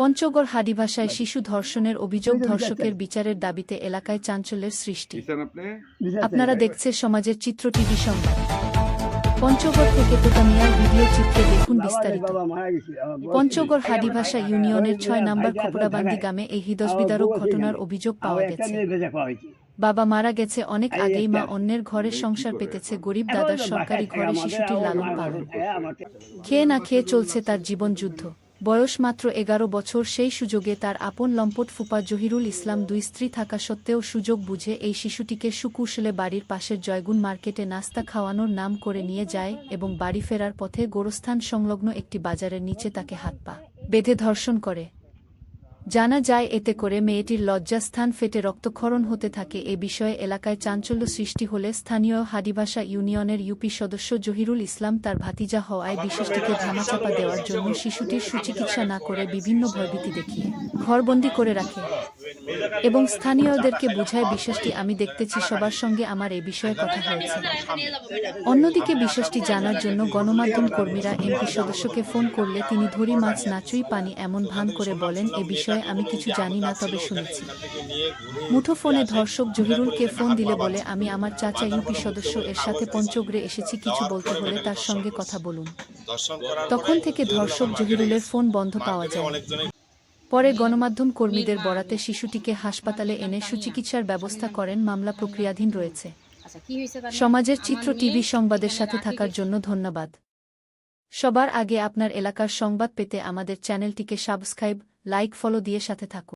পঞ্চগড় হাডিভাষায় শিশু ধর্ষণের অভিযোগ ধর্ষকের বিচারের দাবিতে এলাকায় চাঞ্চল্যের সৃষ্টি। আপনারা দেখছে সমাজের চিত্র টিভি সংবাদ। পঞ্চগড় থেকে তোতামিয়ার ভিডিও চিত্রে দেখুন বিস্তারিত। পঞ্চগড় হাডিভাষা ইউনিয়নের ছয় নম্বর খোপড়াবান্দি গ্রামে এই হৃদয়বিদারক ঘটনার অভিযোগ পাওয়া গেছে। বাবা মারা গেছে অনেক আগেই মা অন্যের ঘরে সংসার পেতেছে গরিব দাদার সরকারি ঘরে শিশুটির লালন পালন খেয়ে না খেয়ে চলছে তার জীবন যুদ্ধ। বয়স মাত্র এগারো বছর, সেই সুযোগে তার আপন লম্পট ফুপা জহিরুল ইসলাম দুই স্ত্রী থাকা সত্ত্বেও সুযোগ বুঝে এই শিশুটিকে সুকুশলে বাড়ির পাশের জয়গুন মার্কেটে নাস্তা খাওয়ানোর নাম করে নিয়ে যায় এবং বাড়ি ফেরার পথে গোরস্থান সংলগ্ন একটি বাজারের নিচে তাকে হাত পা বেঁধে ধর্ষণ করে। জানা যায় এতে করে মেয়েটির লজ্জাস্থান ফেটে রক্তক্ষরণ হতে থাকে এ বিষয়ে এলাকায় চাঞ্চল্য সৃষ্টি হলে স্থানীয় হাদিভাষা ইউনিয়নের ইউপি সদস্য জহিরুল ইসলাম তার ভাতিজা হওয়ায় বিষয়টিকে ধামাচাপা দেওয়ার জন্য শিশুটির সুচিকিৎসা না করে বিভিন্ন ভয়ভীতি দেখিয়ে ঘরবন্দি করে রাখে। এবং স্থানীয়দেরকে বুঝায় বিশ্বাসটি আমি দেখতেছি, সবার সঙ্গে আমার এ বিষয়ে কথা হয়েছে। অন্যদিকে বিশ্বাসটি জানার জন্য গণমাধ্যম কর্মীরা এমপি সদস্যকে ফোন করলে তিনি ধরি মাছ নাচুই পানি এমন ভান করে বলেন, এ বিষয়ে আমি কিছু জানি না তবে শুনেছি। মুঠো ফোনে ধর্ষক জহিরুলকে ফোন দিলে বলে, আমি আমার চাচা ইউপি সদস্য, এর সাথে পঞ্চগড়ে এসেছি, কিছু বলতে হলে তার সঙ্গে কথা বলুন। তখন থেকে ধর্ষক জহিরুলের ফোন বন্ধ পাওয়া যায়। পরে গণমাধ্যম কর্মীদের বরাতে শিশুটিকে হাসপাতালে এনে সুচিকিৎসার ব্যবস্থা করেন মামলা প্রক্রিয়াধীন রয়েছে। সমাজের চিত্র টিভি সংবাদের সাথে থাকার জন্য ধন্যবাদ। সবার আগে আপনার এলাকার সংবাদ পেতে আমাদের চ্যানেলটিকে সাবস্ক্রাইব লাইক ফলো দিয়ে সাথে থাকুন।